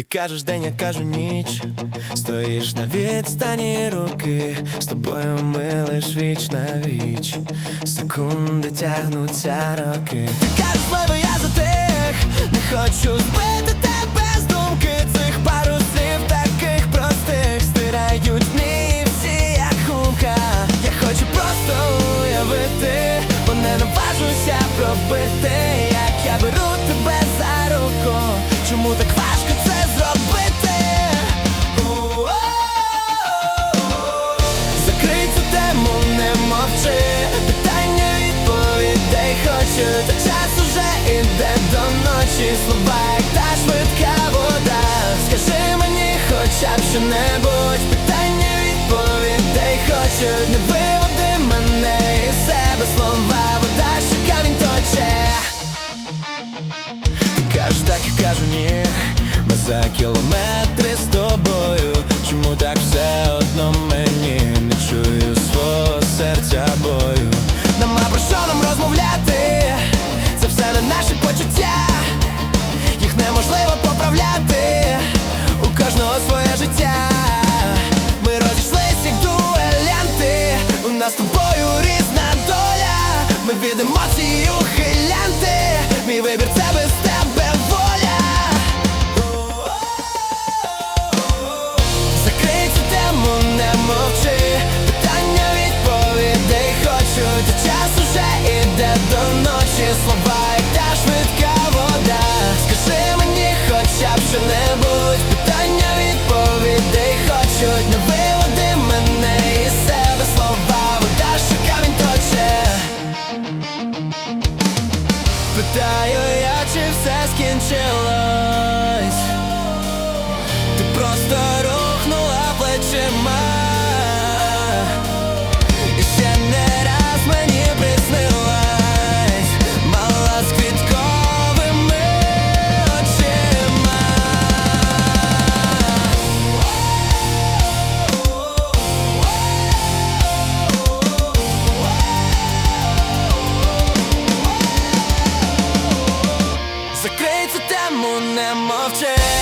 Ти кажеш день, я кажу ніч, стоїш на відстані руки, з тобою ми лиш віч на віч, секунди тягнуться роки. Ти кажеш, слово, я затих, не хочу збити тебе з думки цих пару слів таких простих стирають дні всі як гумка. Я хочу просто уявити, бо не наважуся пробити, хочу Та час уже іде до ночі. Слова, як та швидка вода. Скажи мені хоча б що-небудь. Питання відповідей хочу Не виводи мене із себе. Слова Вода, що камінь точе. Ти кажеш так, я кажу ні. Ми за кілометри з тобою. Чому так все одно нас з тобою різна доля. Ми від емоцій ухилянти. Мій вибір це все emblem of change.